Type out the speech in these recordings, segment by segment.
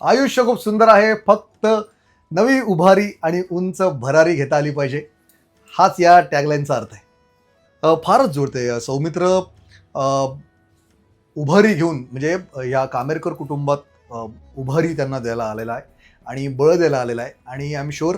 आयुष्य खूप सुंदर आहे. फक्त नवी उभारी आणि उंच भरारी घेता आली पाहिजे. हाच या टॅगलाईनचा अर्थ आहे. फारच जुळते सौमित्र उभारी घेऊन म्हणजे या कामेरकर कुटुंबात उभारी त्यांना द्यायला आलेला आहे आणि बळ द्यायला आलेला आहे. आणि आय एम शुअर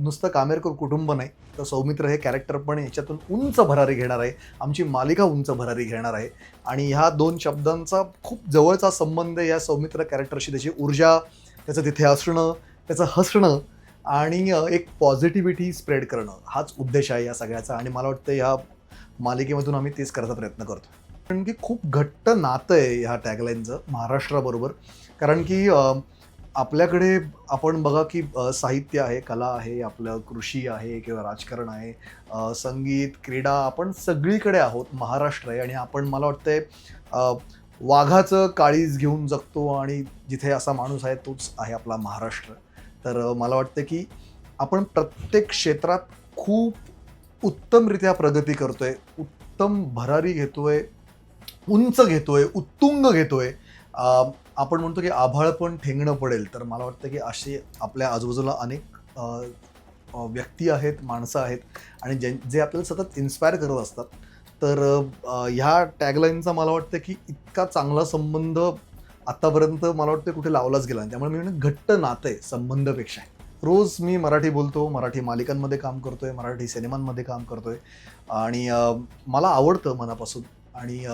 नुसतं कामेरकर कुटुंब नाही. तर सौमित्र हे कॅरेक्टर पण याच्यातून उंच भरारी घेणार आहे. आमची मालिका उंच भरारी घेणार आहे. आणि ह्या दोन शब्दांचा खूप जवळचा संबंध या सौमित्र कॅरेक्टरशी त्याची ऊर्जा त्याचं तिथे असणं त्याचं हसणं आणि एक पॉझिटिव्हिटी स्प्रेड करणं. हाच उद्देश आहे या सगळ्याचा आणि मला वाटतं ह्या मालिकेमधून आम्ही तेच करायचा प्रयत्न करतो. कारण की खूप घट्ट नातं आहे ह्या टॅगलाईनचं महाराष्ट्राबरोबर. कारण की आपल्याकडे आपण बघा की साहित्य आहे कला आहे आपलं कृषी आहे किंवा राजकारण आहे संगीत क्रीडा आपण सगळीकडे आहोत महाराष्ट्र आहे आणि आपण मला वाटतंय वाघाचं काळीज घेऊन जगतो आणि जिथे असा माणूस आहे तोच आहे आपला महाराष्ट्र. तर मला वाटतं की आपण प्रत्येक क्षेत्रात खूप उत्तमरित्या प्रगती करतोय उत्तम भरारी घेतोय उंच घेतोय उत्तुंग घेतोय. आपण म्हणतो की आभाळ पण ठेंगणं पडेल तर मला वाटतं की असे आपल्या आजूबाजूला अनेक व्यक्ती आहेत माणसं आहेत आणि जे जे आपल्याला सतत इन्स्पायर करत असतात. तर ह्या टॅगलाईनचा मला वाटतं की इतका चांगला संबंध आत्तापर्यंत मला वाटतं कुठे लावलाच गेला त्यामुळे मी म्हणेन घट्ट नातं आहे संबंधपेक्षा. रोज मी मराठी बोलतो मराठी मालिकांमध्ये काम करतो आहे मराठी सिनेमांमध्ये काम करतो आहे आणि मला आवडतं मनापासून आणि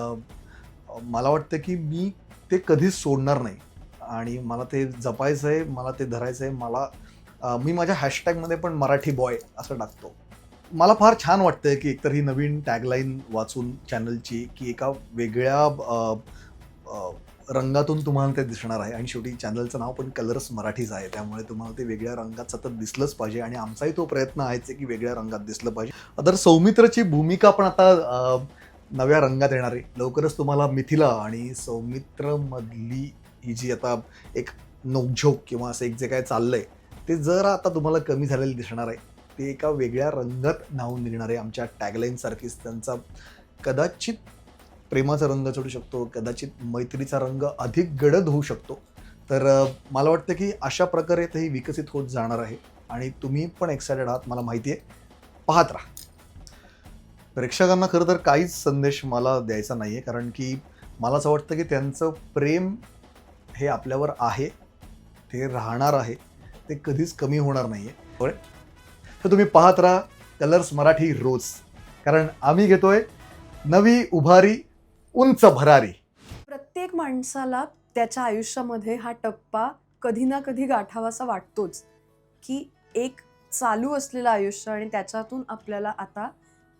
मला वाटतं की मी ते कधीच सोडणार नाही. आणि मला ते जपायचं आहे मला ते धरायचं आहे मला मी माझ्या हॅशटॅगमध्ये पण मराठी बॉय असं टाकतो. मला फार छान वाटतं की एकतर ही नवीन टॅगलाईन वाचून चॅनलची की एका वेगळ्या रंगातून तुम्हाला ते दिसणार आहे. आणि शेवटी चॅनलचं नाव पण कलर्स मराठीच आहे. त्यामुळे तुम्हाला ते वेगळ्या रंगात सतत दिसलंच पाहिजे. आणि आमचाही तो प्रयत्न आहेच आहे की वेगळ्या रंगात दिसलं पाहिजे. अदर सौमित्रची भूमिका पण आता नव्या रंगात येणार. आहे लवकरच तुम्हाला मिथिला आणि सौमित्रमधली ही जी आता एक नोकझोक किंवा असं एक जे काय चाललंय ते जरा आता तुम्हाला कमी झालेलं दिसणार आहे. ते एका वेगळ्या रंगात न्हावून निघणार आहे आमच्या टॅगलाईनसारखीच त्यांचा कदाचित प्रेमाचा रंग चढू शकतो कदाचित मैत्रीचा रंग अधिक गडद होऊ शकतो. तर मला वाटतं की अशा प्रकारे ते विकसित होत जाणार आहे. आणि तुम्ही पण एक्सायटेड आहात मला माहिती आहे. पाहत राहा. प्रेक्षकांना खरं तर काहीच संदेश मला द्यायचा नाही आहे कारण की मला असं वाटतं की त्यांचं प्रेम हे आपल्यावर आहे ते राहणार आहे ते कधीच कमी होणार नाही आहे तर तुम्ही पाहत राहा कलर्स मराठी रोज कारण आम्ही घेतोय नवी उभारी उंच भरारी. प्रत्येक माणसाला त्याच्या आयुष्यामध्ये हा टप्पा कधी ना कधी गाठावासा वाटतोच की एक चालू असलेलं आयुष्य आणि त्याच्यातून आपल्याला आता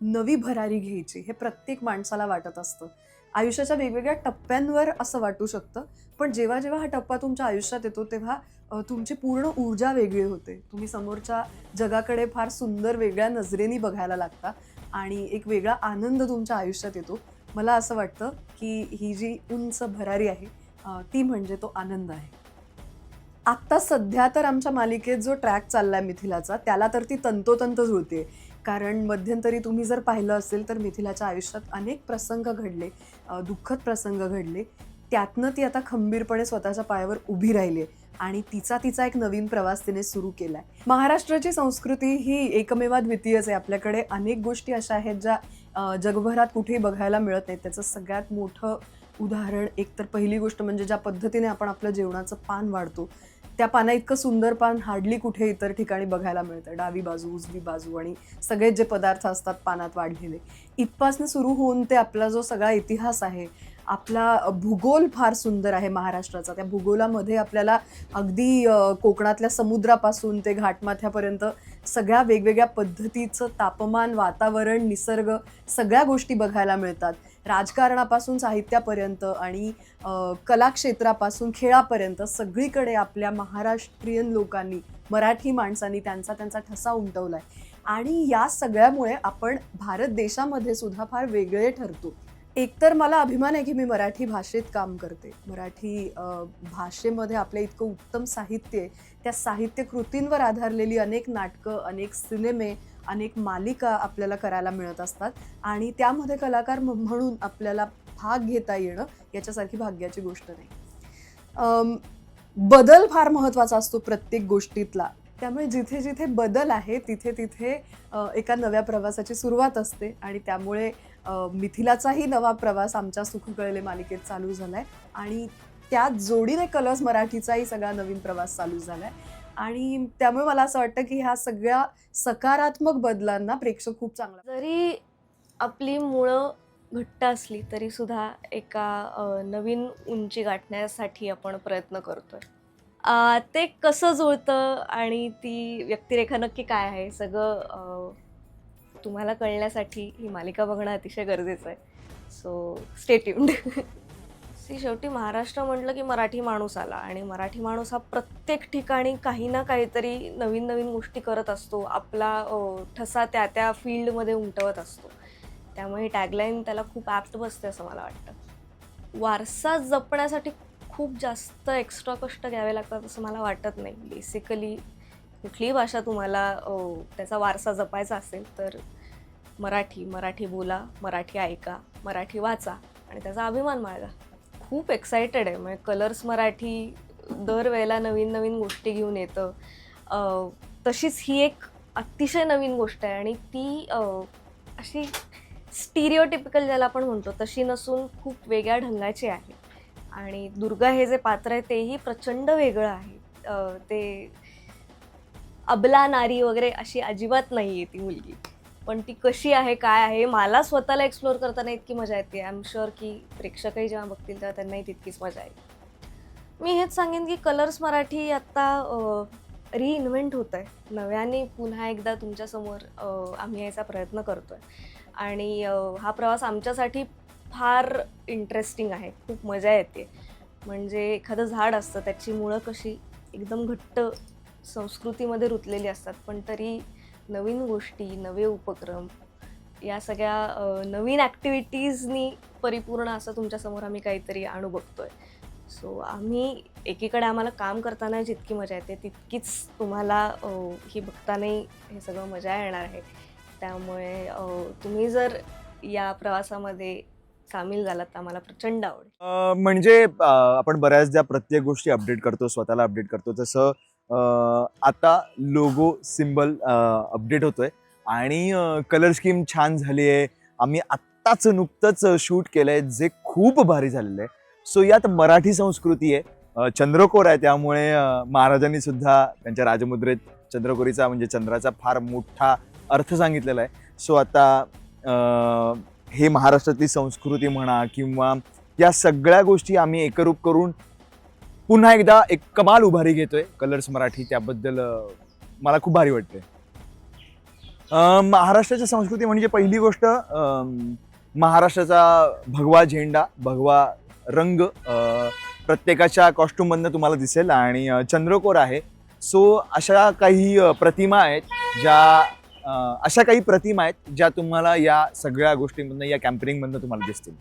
नवी भरारी घ्यायची हे प्रत्येक माणसाला वाटत असतं. आयुष्याच्या वेगवेगळ्या टप्प्यांवर असं वाटू शकतं पण जेव्हा जेव्हा हा टप्पा तुमच्या आयुष्यात येतो तेव्हा तुमची पूर्ण ऊर्जा वेगळी होते. तुम्ही समोरच्या जगाकडे फार सुंदर वेगळ्या नजरेने बघायला लागता आणि एक वेगळा आनंद तुमच्या आयुष्यात येतो. मला असं वाटतं की ही जी उंच भरारी आहे ती म्हणजे तो आनंद आहे. आत्ता सध्या तर आमच्या मालिकेत जो ट्रॅक चाललाय मिथिलाचा त्याला तर ती तंतोतंत जुळते कारण मध्यंतरी तुम्ही जर पाहिलं असेल तर मिथिलाच्या आयुष्यात अनेक प्रसंग घडले दुःखद प्रसंग घडले. त्यातनं ती आता खंबीरपणे स्वतःच्या पायावर उभी राहिली आहे आणि तिचा तिचा एक नवीन प्रवास तिने सुरू केला आहे महाराष्ट्राची संस्कृती ही एकमेवा द्वितीयच आहे. आपल्याकडे अनेक गोष्टी अशा आहेत ज्या जगभरात कुठेही बघायला मिळत नाहीत. त्याचं सगळ्यात मोठं उदाहरण एक तर पहिली गोष्ट म्हणजे ज्या पद्धतीने आपण आपलं जेवणाचं पान वाढतो त्या पाना इतकं सुंदर पान हार्डली कुठे इतर ठिकाणी बघायला मिळतं. डावी बाजू उजवी बाजू आणि सगळे जे पदार्थ असतात पानात वाढलेले. इथपासनं सुरू होऊन ते आपला जो सगळा इतिहास आहे आपला भूगोल फार सुंदर आहे महाराष्ट्राचा. त्या भूगोलामध्ये आपल्याला अगदी कोकणातल्या समुद्रापासून ते घाटमाथ्यापर्यंत सगळ्या वेगवेगळ्या पद्धतीचं तापमान वातावरण निसर्ग सगळ्या गोष्टी बघायला मिळतात. राजकारणापासून साहित्यापर्यंत आणि कलाक्षेत्रापासून खेळापर्यंत सगळीकडे आपल्या महाराष्ट्रीयन लोकांनी मराठी माणसांनी त्यांचा त्यांचा ठसा उमटवला आहे आणि या सगळ्यामुळे आपण भारत देशामध्ये सुद्धा फार वेगळे ठरतो. एकतर मला अभिमान आहे की मी मराठी भाषेत काम करते. मराठी भाषेमध्ये आपलं इतकं उत्तम साहित्य आहे. त्या साहित्य कृतींवर आधारलेली अनेक नाटकं अनेक सिनेमे अनेक मालिका आपल्याला करायला मिळत असतात. आणि त्यामध्ये कलाकार म्हणून आपल्याला भाग घेता येणं याच्यासारखी भाग्याची गोष्ट नाही. बदल फार महत्त्वाचा असतो प्रत्येक गोष्टीतला. त्यामुळे जिथे जिथे बदल आहे तिथे तिथे एका नव्या प्रवासाची सुरुवात असते. आणि त्यामुळे मिथिलाचाही नवा प्रवास आमच्या सुखकळले मालिकेत चालू झाला आहे आणि त्या जोडीने कलर्स मराठीचाही सगळा नवीन प्रवास चालू झाला आहे आणि त्यामुळे मला असं वाटतं की ह्या सगळ्या सकारात्मक बदलांना प्रेक्षक खूप चांगला जरी आपली मुळं घट्ट असली तरी सुद्धा एका नवीन उंची गाठण्यासाठी आपण प्रयत्न करतोय. ते कसं जुळतं आणि ती व्यक्तिरेखा नक्की काय आहे सगळं तुम्हाला कळण्यासाठी ही मालिका बघणं अतिशय गरजेचं आहे. सो स्टेट्यून्ड ती शेवटी महाराष्ट्र म्हटलं की मराठी माणूस आला. आणि मराठी माणूस हा प्रत्येक ठिकाणी काही ना काहीतरी नवीन नवीन गोष्टी करत असतो. आपला ठसा त्या त्या फील्डमध्ये उमटवत असतो. त्यामुळे टॅगलाईन त्याला खूप ॲप्ट बसते असं मला वाटतं. वारसा जपण्यासाठी खूप जास्त एक्स्ट्रा कष्ट घ्यावे लागतात असं मला वाटत नाही. बेसिकली कुठलीही भाषा तुम्हाला त्याचा वारसा जपायचा असेल तर मराठी मराठी बोला मराठी ऐका मराठी वाचा आणि त्याचा अभिमान बाळगा. खूप एक्सायटेड आहे. म्हणजे कलर्स मराठी दरवेळेला नवीन नवीन गोष्टी घेऊन येतं. तशीच ही एक अतिशय नवीन गोष्ट आहे आणि ती अशी स्टिरिओटिपिकल ज्याला आपण म्हणतो तशी नसून खूप वेगळ्या ढंगाची आहे. आणि दुर्गा हे जे पात्र आहे तेही प्रचंड वेगळं आहे. ते अबला नारी वगैरे अशी अजिबात नाही आहे ती मुलगी. पण ती कशी आहे काय आहे मला स्वतःला एक्सप्लोअर करताना इतकी मजा येते. आय एम शुअर की प्रेक्षकही जेव्हा बघतील तेव्हा त्यांनाही तितकीच मजा येईल. मी हेच सांगेन की कलर्स मराठी आत्ता रिइन्व्हेंट होत आहे नव्याने पुन्हा एकदा तुमच्यासमोर आम्ही यायचा प्रयत्न करतो आहे आणि हा प्रवास आमच्यासाठी फार इंटरेस्टिंग आहे. खूप मजा येते. म्हणजे एखादं झाड असतं त्याची मुळं कशी एकदम घट्ट संस्कृतीमध्ये रुतलेली असतात पण तरी नवीन गोष्टी नवे उपक्रम या सगळ्या नवीन ॲक्टिव्हिटीजनी परिपूर्ण असं तुमच्यासमोर आम्ही काहीतरी आणू बघतो आहे सो आम्ही एकीकडे आम्हाला काम करताना जितकी मजा येते तितकीच तुम्हाला ही बघतानाही हे सगळं मजा येणार आहे. त्यामुळे तुम्ही जर या प्रवासामध्ये सामील झालात तर आम्हाला प्रचंड आवडेल. म्हणजे आपण बऱ्याचदा प्रत्येक गोष्टी अपडेट करतो स्वतःला अपडेट करतो. तसं आता लोगो सिम्बल अपडेट होतोय. आणि कलर स्कीम छान झाली आहे आम्ही आत्ताच नुकतंच शूट केलं आहे जे खूप भारी झालेलं आहे. सो यात मराठी संस्कृती आहे. चंद्रकोर आहे त्यामुळे महाराजांनी सुद्धा त्यांच्या राजमुद्रेत चंद्रकोरीचा म्हणजे चंद्राचा फार मोठा अर्थ सांगितलेला आहे. सो आता हे महाराष्ट्रातली संस्कृती म्हणा किंवा या सगळ्या गोष्टी आम्ही एकरूप करून पुन्हा एकदा एक कमाल उभारी घेतोय कलर्स मराठी त्याबद्दल मला खूप भारी वाटते महाराष्ट्राची संस्कृती म्हणजे पहिली गोष्ट महाराष्ट्राचा भगवा झेंडा भगवा रंग प्रत्येकाच्या कॉस्ट्यूममधनं तुम्हाला दिसेल आणि चंद्रकोर आहे. सो अशा काही प्रतिमा आहेत ज्या अशा काही प्रतिमा आहेत ज्या तुम्हाला या सगळ्या गोष्टींमधनं या कॅम्पेनिंगमधनं तुम्हाला दिसतील.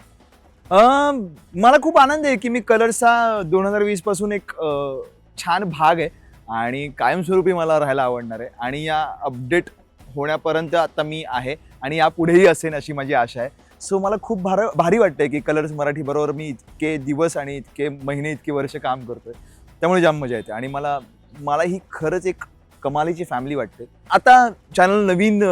अं, मला खूप आनंद आहे की मी कलर्सचा दोन हजार वीसपासून एक अं, छान भाग आहे आणि कायमस्वरूपी मला राहायला आवडणार आहे. आणि या अपडेट होण्यापर्यंत आता मी आहे आणि यापुढेही असेन अशी माझी आशा आहे. सो मला खूप भार भारी वाटतंय की कलर्स मराठी बरोबर मी इतके दिवस आणि इतके महिने इतके वर्ष काम करतोय. त्यामुळे जाम मजा येते आणि मला मला ही खरंच एक कमालीची फॅमिली वाटते. आता चॅनल नवीन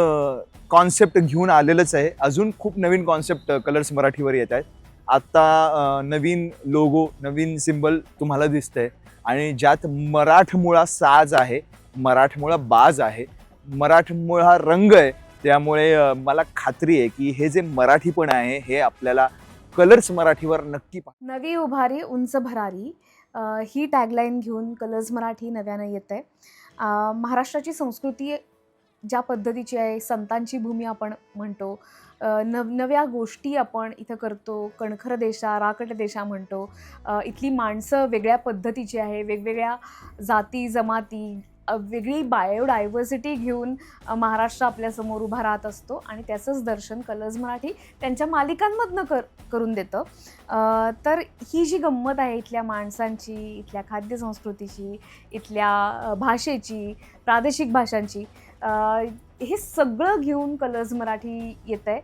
कॉन्सेप्ट घेऊन आलेलंच आहे. अजून खूप नवीन कॉन्सेप्ट कलर्स मराठीवर येत आहेत. आत्ता नवीन लोगो नवीन सिम्बल तुम्हाला दिसतंय. आणि ज्यात मराठमोळा साज आहे मराठमोळा बाज आहे मराठमोळा रंग आहे त्यामुळे मला खात्री आहे की हे जे मराठीपण आहे हे आपल्याला कलर्स मराठीवर नक्की पा नवी उभारी उंच भरारी ही टॅगलाईन घेऊन कलर्स मराठी नव्यानं येत आहे महाराष्ट्राची संस्कृती ज्या पद्धतीची आहे संतांची भूमी आपण म्हणतो नव नव्या गोष्टी आपण इथं करतो कणखर देशा राकट देशा म्हणतो इथली माणसं वेगळ्या पद्धतीची आहे वेगवेगळ्या जाती जमाती वेगळी बायोडायव्हर्सिटी घेऊन महाराष्ट्र आपल्यासमोर उभा राहत असतो आणि त्याचंच दर्शन कलर्स मराठी त्यांच्या मालिकांमधनं कर करून देतं. तर ही जी गंमत आहे इथल्या माणसांची इथल्या खाद्यसंस्कृतीची इथल्या भाषेची प्रादेशिक भाषांची हे सगळं घेऊन कलर्स मराठी येत आहे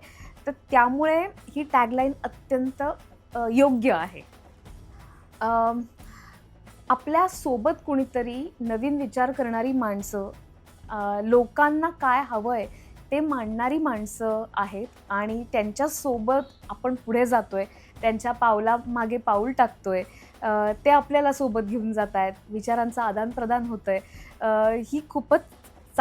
तर त्यामुळे ही टॅगलाईन अत्यंत योग्य आहे. आपल्यासोबत कुणीतरी नवीन विचार करणारी माणसं लोकांना काय हवं आहे ते मांडणारी माणसं आहेत आणि त्यांच्यासोबत आपण पुढे जातो आहे त्यांच्या पावला मागे पाऊल टाकतो आहे ते आपल्याला सोबत घेऊन जात आहेत विचारांचं आदानप्रदान होतं आहे ही खूपच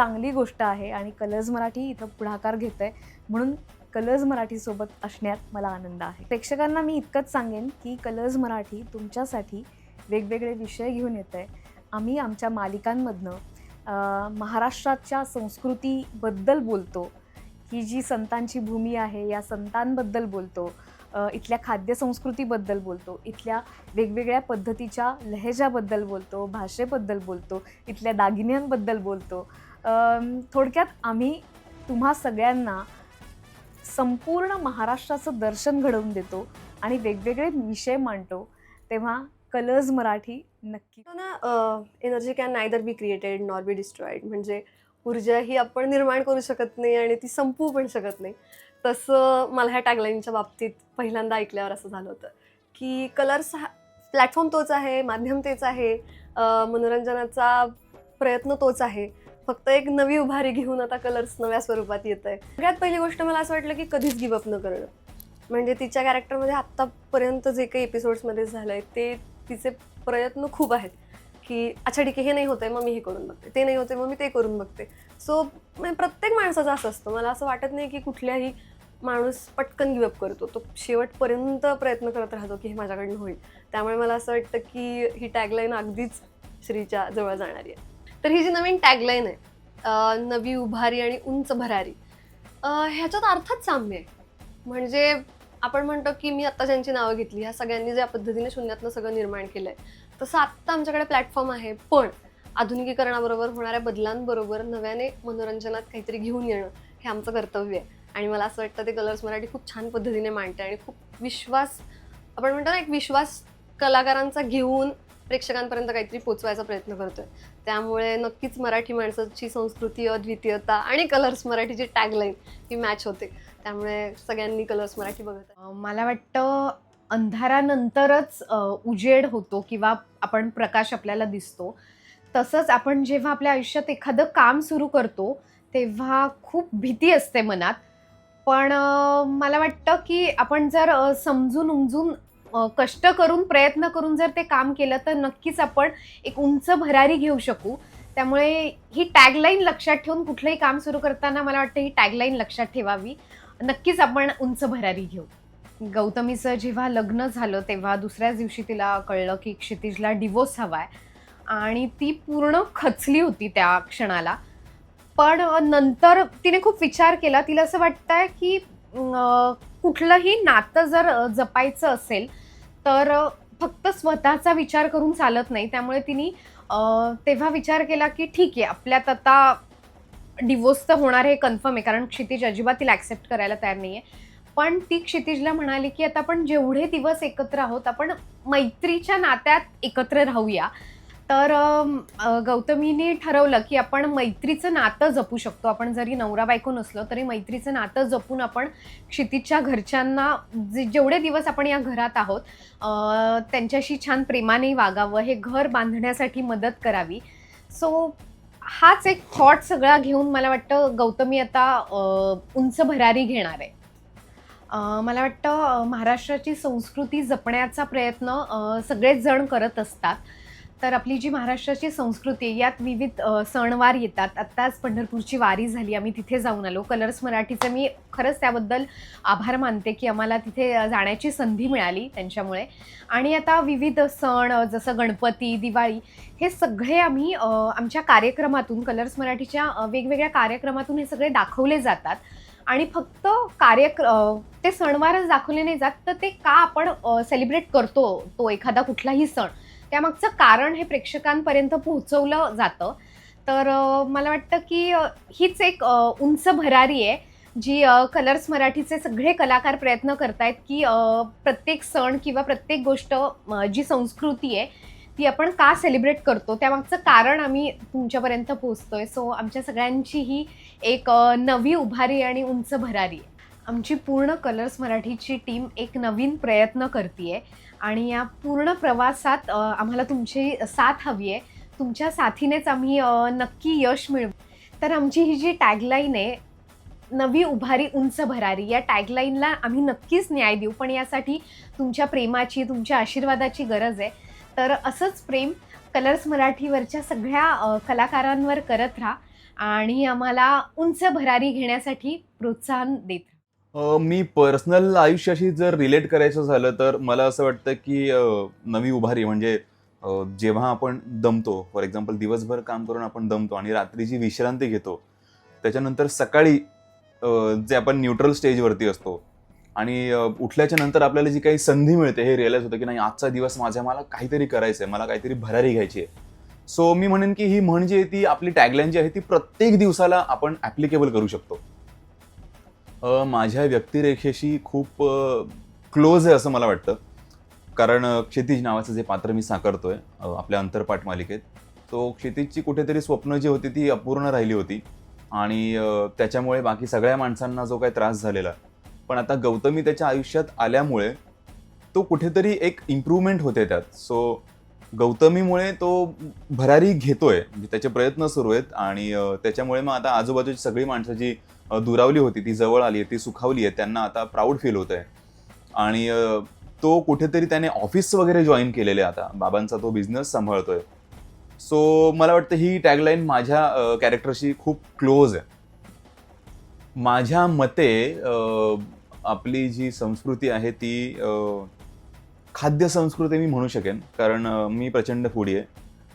चांगली गोष्ट आहे आणि कलर्स मराठी इथं पुढाकार घेत आहे म्हणून कलर्स मराठीसोबत असण्यात मला आनंद आहे. प्रेक्षकांना मी इतकंच सांगेन की कलर्स मराठी तुमच्यासाठी वेगवेगळे विषय घेऊन येत आहे आम्ही आमच्या मालिकांमधनं महाराष्ट्राच्या संस्कृतीबद्दल बोलतो. ही जी संतांची भूमी आहे या संतांबद्दल बोलतो. इथल्या खाद्यसंस्कृतीबद्दल बोलतो. इथल्या वेगवेगळ्या पद्धतीच्या लहेजाबद्दल बोलतो भाषेबद्दल बोलतो. इथल्या दागिन्यांबद्दल बोलतो. थोडक्यात आम्ही तुम्हा सगळ्यांना संपूर्ण महाराष्ट्राचं दर्शन घडवून देतो आणि वेगवेगळे विषय मांडतो तेव्हा कलर्स मराठी नक्की. ना energy can neither be created nor be destroyed म्हणजे ऊर्जा ही आपण निर्माण करू शकत नाही आणि ती संपवू पण शकत नाही. तसं मला ह्या टॅगलाईनच्या बाबतीत पहिल्यांदा ऐकल्यावर असं झालं होतं की कलर्स हा प्लॅटफॉर्म तोच आहे माध्यम तेच आहे मनोरंजनाचा प्रयत्न तोच आहे. फक्त एक नवी उभारी घेऊन आता कलर्स नव्या स्वरूपात येत आहे सगळ्यात पहिली गोष्ट मला असं वाटलं की कधीच गिवअप न करणं. म्हणजे तिच्या कॅरेक्टरमध्ये आत्तापर्यंत जे काही एपिसोड्समध्ये झालं आहे ते तिचे प्रयत्न खूप आहेत. की अच्छा ठीक आहे हे नाही होतंय मग मी हे करून बघते. ते नाही होते मग मी ते करून बघते. सो म्हणजे प्रत्येक माणसाचं असं असतं. मला असं वाटत नाही की कुठल्याही माणूस पटकन गिवअप करतो. तो शेवटपर्यंत प्रयत्न करत राहतो की हे माझ्याकडनं होईल. त्यामुळे मला असं वाटतं की ही टॅगलाईन अगदीच श्रीच्या जवळ जाणारी आहे. तर ही जी नवीन टॅगलाईन आहे नवी उभारी आणि उंच भरारी ह्याच्यात अर्थात साम्य आहे. म्हणजे आपण म्हणतो की मी आत्ता ज्यांची नावं घेतली ह्या सगळ्यांनी ज्या पद्धतीने शून्यातनं सगळं निर्माण केलं आहे तसं आत्ता आमच्याकडे प्लॅटफॉर्म आहे. पण आधुनिकीकरणाबरोबर होणाऱ्या बदलांबरोबर नव्याने मनोरंजनात काहीतरी घेऊन येणं हे आमचं कर्तव्य आहे. आणि मला असं वाटतं ते कलर्स मराठी खूप छान पद्धतीने मांडते आणि खूप विश्वास आपण म्हणतो ना एक विश्वास कलाकारांचा घेऊन प्रेक्षकांपर्यंत काहीतरी पोचवायचा प्रयत्न करतोय. त्यामुळे नक्कीच मराठी माणसाची संस्कृती अद्वितीयता आणि कलर्स मराठीची टॅगलाईन ही मॅच होते. त्यामुळे सगळ्यांनी कलर्स मराठी बघत मला वाटतं अंधारानंतरच उजेड होतो किंवा आपण प्रकाश आपल्याला दिसतो. तसंच आपण जेव्हा आपल्या आयुष्यात एखादं काम सुरू करतो तेव्हा खूप भीती असते मनात. पण मला वाटतं की आपण जर समजून उमजून कष्ट करून प्रयत्न करून जर ते काम केलं तर नक्कीच आपण एक उंच भरारी घेऊ शकू. त्यामुळे ही टॅगलाईन लक्षात ठेवून कुठलंही काम सुरू करताना मला वाटतं ही टॅगलाईन लक्षात ठेवावी. नक्कीच आपण उंच भरारी घेऊ. गौतमीचं जेव्हा लग्न झालं तेव्हा दुसऱ्याच दिवशी तिला कळलं की क्षितिजला डिवोर्स आहे आणि ती पूर्ण खचली होती त्या क्षणाला. पण नंतर तिने खूप विचार केला. तिला असं वाटतंय की कुठलंही नातं जर जपायचं असेल तर फक्त स्वतःचा विचार करून चालत नाही. त्यामुळे तिने तेव्हा विचार केला की ठीक आहे आपल्यात आता डिवोर्स तर होणार हे कन्फर्म आहे कारण क्षितिज अजिबात तिला ॲक्सेप्ट करायला तयार नाही आहे पण ती क्षितिजला म्हणाली की आता आपण जेवढे दिवस एकत्र आहोत आपण मैत्रीच्या नात्यात एकत्र राहूया. तर गौतमीने ठरवलं की आपण मैत्रीचं नातं जपू शकतो. आपण जरी नवरा बायको नसलो तरी मैत्रीचं नातं जपून आपण क्षितिजच्या घरच्यांना जे जेवढे दिवस आपण या घरात आहोत त्यांच्याशी छान प्रेमाने वागावं हे घर बांधण्यासाठी मदत करावी. सो हाच एक थॉट सगळा घेऊन मला वाटतं गौतमी आता उंच भरारी घेणार आहे. मला वाटतं महाराष्ट्राची संस्कृती जपण्याचा प्रयत्न सगळेच जण करत असतात. तर आपली जी महाराष्ट्राची संस्कृती आहे यात विविध सणवार येतात. आत्ताच पंढरपूरची वारी झाली आम्ही तिथे जाऊन आलो. कलर्स मराठीचं मी खरंच त्याबद्दल आभार मानते की आम्हाला तिथे जाण्याची संधी मिळाली त्यांच्यामुळे. आणि आता विविध सण जसं गणपती दिवाळी हे सगळे आम्ही आमच्या कार्यक्रमातून कलर्स मराठीच्या वेगवेगळ्या कार्यक्रमातून हे सगळे दाखवले जातात. आणि फक्त कार्यक्र ते सणवारच दाखवले नाही जात तर ते का आपण सेलिब्रेट करतो तो एखादा कुठलाही सण. त्यामागचं कारण हे प्रेक्षकांपर्यंत पोहोचवलं जातं. तर मला वाटतं की हीच एक उंच भरारी आहे जी कलर्स मराठीचे सगळे कलाकार प्रयत्न करतायत की प्रत्येक सण किंवा प्रत्येक गोष्ट जी संस्कृती आहे ती आपण का सेलिब्रेट करतो? त्यामागचं कारण आम्ही तुमच्यापर्यंत पोहोचतोय. सो आमच्या सगळ्यांची ही एक नवी उभारी आणि उंच भरारी आहे. आमची पूर्ण कलर्स मराठीची टीम एक नवीन प्रयत्न करते आहे आणि या पूर्ण प्रवासात आम्हाला तुमची साथ हवी आहे. तुमच्या साथीनेच आम्ही नक्की यश मिळवू. तर आमची ही जी टॅगलाईन आहे नवी उभारी उंच भरारी या टॅगलाईनला आम्ही नक्कीच न्याय देऊ. पण यासाठी तुमच्या प्रेमाची तुमच्या आशीर्वादाची गरज आहे. तर असंच प्रेम कलर्स मराठीवरच्या सगळ्या कलाकारांवर करत राहा आणि आम्हाला उंच भरारी घेण्यासाठी प्रोत्साहन देत राहा. मी पर्सनल आयुष्याशी जर रिलेट करायचं झालं तर मला असं वाटतं की नवी उभारी म्हणजे जेव्हा आपण दमतो फॉर एक्झाम्पल दिवसभर काम करून आपण दमतो आणि रात्रीची विश्रांती घेतो त्याच्यानंतर सकाळी जे आपण न्यूट्रल स्टेजवरती असतो आणि उठल्याच्या नंतर आपल्याला जी काही संधी मिळते हे रिअलाइज होतं की नाही आजचा दिवस माझ्या मला काहीतरी करायचं आहे मला काहीतरी भरारी घ्यायची आहे सो मी म्हणेन की ही म्हण जी आहे ती आपली टॅगलाईन जी आहे ती प्रत्येक दिवसाला आपण ॲप्लिकेबल करू शकतो. माझ्या व्यक्तिरेखेशी खूप क्लोज आहे असं मला वाटतं. कारण क्षितिज नावाचं जे पात्र मी साकारतोय आपल्या अंतरपाठ मालिकेत तो क्षितिजची कुठेतरी स्वप्न जी होती ती अपूर्ण राहिली होती. आणि त्याच्यामुळे बाकी सगळ्या माणसांना जो काही त्रास झालेला. पण आता गौतमी त्याच्या आयुष्यात आल्यामुळे तो कुठेतरी एक इम्प्रूव्हमेंट होते त्यात. सो गौतमीमुळे तो भरारी घेतोय. म्हणजे त्याचे प्रयत्न सुरू आहेत. आणि त्याच्यामुळे मग आता आजूबाजूची सगळी माणसं जी दुरावली होती ती जवळ आली आहे ती सुखावली आहे त्यांना आता प्राऊड फील होत आहे आणि तो कुठेतरी त्याने ऑफिस वगैरे जॉईन केलेले आता बाबांचा तो बिझनेस सांभाळतोय. सो मला वाटतं ही टॅगलाईन माझ्या कॅरेक्टरशी खूप क्लोज आहे. माझ्या मते आपली जी संस्कृती आहे ती खाद्य संस्कृती मी म्हणू शकेन कारण मी प्रचंड फूडी आहे.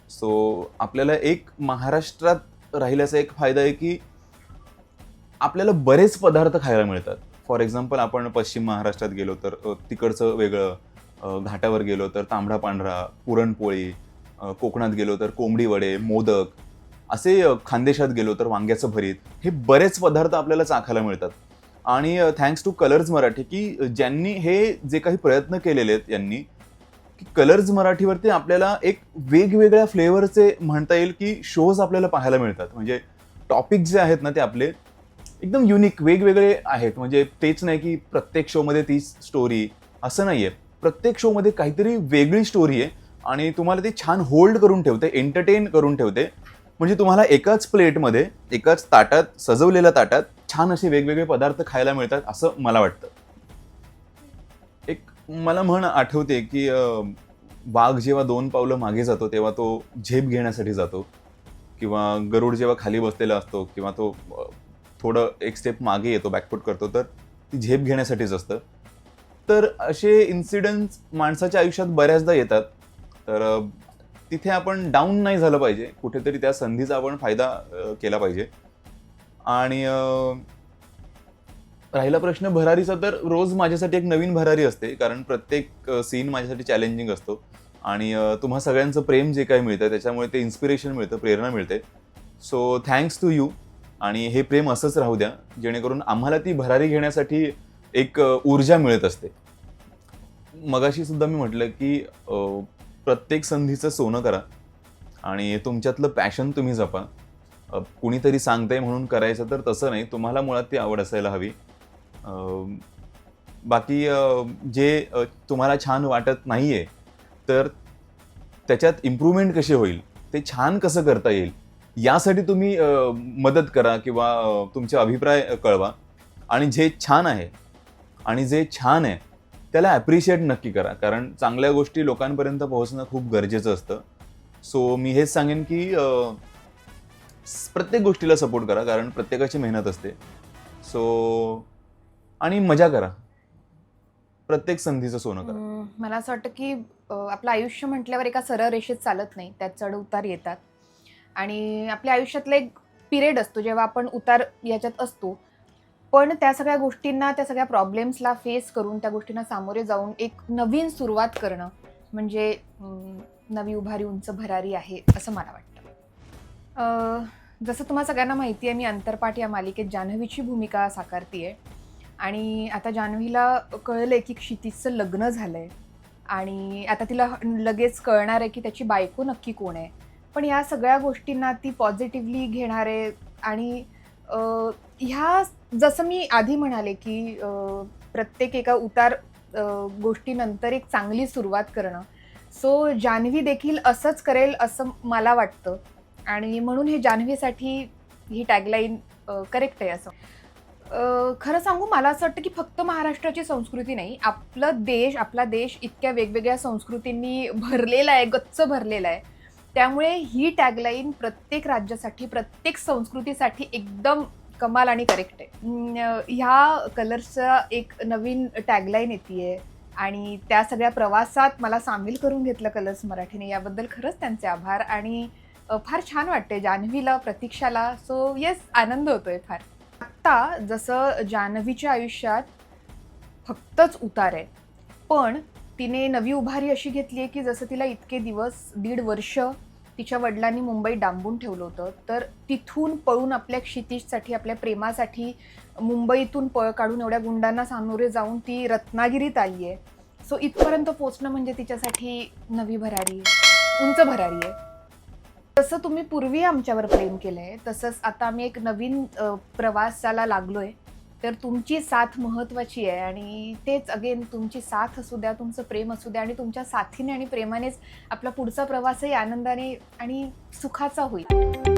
सो आपल्याला एक महाराष्ट्रात राहिल्याचा एक फायदा आहे की आपल्याला बरेच पदार्थ खायला मिळतात. फॉर एक्झाम्पल आपण पश्चिम महाराष्ट्रात गेलो तर तिकडचं वेगळं घाटावर गेलो तर तांबडा पांढरा पुरणपोळी कोकणात गेलो तर कोंबडी वडे मोदक असे खानदेशात गेलो तर वांग्याचं भरीत हे बरेच पदार्थ आपल्याला चाखायला मिळतात. आणि थँक्स टू कलर्स मराठी की ज्यांनी हे जे काही प्रयत्न केलेले आहेत यांनी की कलर्स मराठीवरती आपल्याला एक वेगवेगळ्या फ्लेवरचे म्हणता येईल की शोज आपल्याला पाहायला मिळतात. म्हणजे टॉपिक जे आहेत ना ते आपले एकदम युनिक वेगवेगळे आहेत. म्हणजे तेच नाही की प्रत्येक शोमध्ये तीच स्टोरी असं नाही आहे प्रत्येक शोमध्ये काहीतरी वेगळी स्टोरी आहे आणि तुम्हाला ते छान होल्ड करून ठेवते एंटरटेन करून ठेवते. म्हणजे तुम्हाला एकाच प्लेटमध्ये एकाच ताटात सजवलेल्या ताटात छान असे वेगवेगळे पदार्थ खायला मिळतात असं मला वाटतं. एक मला म्हण आठवते की वाघ जेव्हा दोन पावलं मागे जातो तेव्हा तो झेप घेण्यासाठी जातो. किंवा गरुड जेव्हा खाली बसलेला असतो किंवा तो थोडं एक स्टेप मागे येतो बॅकफुट करतो तर ती झेप घेण्यासाठीच असतं. तर असे इन्सिडेंट्स माणसाच्या आयुष्यात बऱ्याचदा येतात. तर तिथे आपण डाऊन नाही झालं पाहिजे. कुठेतरी त्या संधीचा आपण फायदा केला पाहिजे. आणि राहिला प्रश्न भरारीचा तर रोज माझ्यासाठी एक नवीन भरारी असते. कारण प्रत्येक सीन माझ्यासाठी चॅलेंजिंग असतो. आणि तुम्हा सगळ्यांचं प्रेम जे काही मिळतं त्याच्यामुळे ते इन्स्पिरेशन मिळतं प्रेरणा मिळते. सो थँक्स टू यू आणि हे प्रेम असंच राहू द्या जेणेकरून आम्हाला ती भरारी घेण्यासाठी एक ऊर्जा मिळत असते. मगाशी सुद्धा मी म्हटलं की प्रत्येक संधीचं सोनं करा आणि तुमच्यातलं पॅशन तुम्ही जपा. कुणीतरी सांगतंय म्हणून करायचं तर तसं नाही तुम्हाला मुळात ती आवड असायला हवी. बाकी जे तुम्हाला छान वाटत नाही आहे तर त्याच्यात इम्प्रूव्हमेंट कशी होईल ते छान कसं करता येईल यासाठी तुम्ही मदत करा किंवा तुमचे अभिप्राय कळवा. आणि जे छान आहे आणि जे छान आहे त्याला ॲप्रिशिएट नक्की करा. कारण चांगल्या गोष्टी लोकांपर्यंत पोहोचणं खूप गरजेचं असतं. सो मी हेच सांगेन की प्रत्येक गोष्टीला सपोर्ट करा कारण प्रत्येकाची मेहनत असते. सो आणि मजा करा. प्रत्येक संधीचं सोनं करा. मला असं वाटतं की आपलं आयुष्य म्हटल्यावर एका सरळ रेषेत चालत नाही. त्यात चढ उतार येतात. आणि आपल्या आयुष्यातला एक पिरियड असतो जेव्हा आपण उतार याच्यात असतो. पण त्या सगळ्या गोष्टींना त्या सगळ्या प्रॉब्लेम्सला फेस करून त्या गोष्टींना सामोरे जाऊन एक नवीन सुरुवात करणं म्हणजे नवी उभारी उंच भरारी आहे असं मला वाटतं. जसं तुम्हाला सगळ्यांना माहिती आहे मी अंतरपाठ या मालिकेत जान्हवीची भूमिका साकारते आहे आणि आता जान्हवीला कळलं आहे की क्षितिजचं लग्न झालं आहे आणि आता तिला लगेच कळणार आहे की त्याची बायको नक्की कोण आहे. पण या सगळ्या गोष्टींना ती पॉझिटिव्हली घेणार आहे आणि ह्या जसं मी आधी म्हणाले की प्रत्येक एका उतार गोष्टीनंतर एक चांगली सुरुवात करणं. सो जान्हवी देखील असंच करेल असं मला वाटतं. आणि म्हणून हे जान्हवीसाठी ही टॅगलाईन करेक्ट आहे असं. खरं सांगू मला असं वाटतं की फक्त महाराष्ट्राची संस्कृती नाही आपलं देश आपला देश इतक्या वेगवेगळ्या संस्कृतींनी भरलेला आहे गच्च भरलेला आहे. त्यामुळे ही टॅगलाईन प्रत्येक राज्यासाठी प्रत्येक संस्कृतीसाठी एकदम कमाल आणि करेक्ट आहे. ह्या कलर्सचा एक नवीन टॅगलाईन येते आणि त्या सगळ्या प्रवासात मला सामील करून घेतलं कलर्स मराठीने. याबद्दल खरंच त्यांचे आभार आणि फार छान वाटते जान्हवीला प्रतीक्षाला. सो येस आनंद होतोय फार. आत्ता जसं जान्हवीच्या आयुष्यात फक्तच उतार आहे पण तिने नवी उभारी अशी घेतली आहे की जसं तिला इतके दिवस दीड वर्ष तिच्या वडिलांनी मुंबई डांबून ठेवलं होतं. तर तिथून पळून आपल्या क्षितिजसाठी आपल्या प्रेमासाठी मुंबईतून पळ काढून एवढ्या गुंडांना सामोरे जाऊन ती रत्नागिरीत आली आहे. सो इथपर्यंत पोचणं म्हणजे तिच्यासाठी नवी भरारी उंच भरारी आहे. तसं तुम्ही पूर्वी आमच्यावर प्रेम केलं आहे तसंच आता आम्ही एक नवीन प्रवासाला लागलो आहे तर तुमची साथ महत्त्वाची आहे आणि तेच अगेन तुमची साथ असू द्या तुमचं प्रेम असू द्या आणि तुमच्या साथीने आणि प्रेमानेच आपला पुढचा प्रवासही आनंदाने आणि सुखाचा होईल.